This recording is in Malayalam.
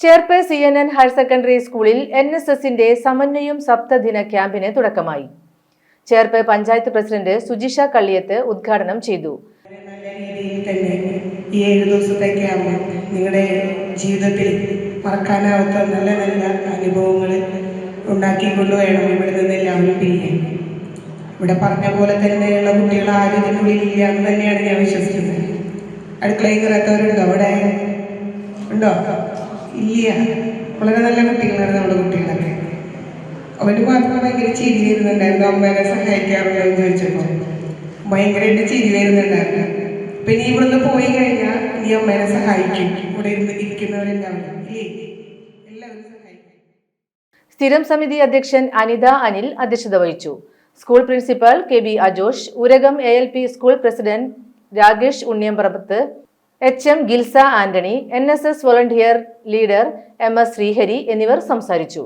Cherpu C N N higher secondary സ്കൂളിൽ എൻ എസ് എസിന്റെ സമന്വയം സപ്തദിന ക്യാമ്പിന് തുടക്കമായി. ചേർപ്പ് പഞ്ചായത്ത് പ്രസിഡന്റ് സുജിഷ കള്ളിയത്ത് ഉദ്ഘാടനം ചെയ്തു. ഈ ഏഴ് ദിവസത്തെ നിങ്ങളുടെ ജീവിതത്തിൽ മറക്കാനാവാത്ത നല്ല നല്ല അനുഭവങ്ങൾ ഉണ്ടാക്കിക്കൊണ്ട് വേണം ഇവിടെ നിന്ന് എല്ലാവരും ഇവിടെ പറഞ്ഞ പോലെ തന്നെയുള്ള കുട്ടികൾ ആരും ഇതിനുള്ളിൽ ഇല്ല എന്ന് തന്നെയാണ് ഞാൻ വിശ്വസിക്കുന്നത്. അടുക്കളയിൽ കയറാത്തവരുണ്ടോ? അവിടെ? ഉണ്ടോ? ഇല്ല വളരെ നല്ല കുട്ടികളാണ് നമ്മുടെ കുട്ടികളൊക്കെ. അവന് മാത്രം ഭയങ്കര ചിരി വരുന്നുണ്ടായിരുന്നു അമ്മേനെ സഹായിക്കാറുണ്ടോ എന്ന് ചോദിച്ചപ്പോൾ ഭയങ്കരമായിട്ട് ചിരി വരുന്നുണ്ടായിരുന്നു. പിന്നെ ഇവിടുന്ന് പോയി കഴിഞ്ഞാൽ നീ അമ്മേനെ സഹായിക്കും. ഇവിടെ ഇരുന്ന് സഹായിക്കും. സ്ഥിരം സമിതി അധ്യക്ഷൻ അനിത അനിൽ അധ്യക്ഷത വഹിച്ചു. School principal K B Ajosh Urakam A L P school president Rakesh Unniyamparambath H M Gilsa Antony N S S volunteer leader M S Sreehari എന്നിവർ സംസാരിച്ചു.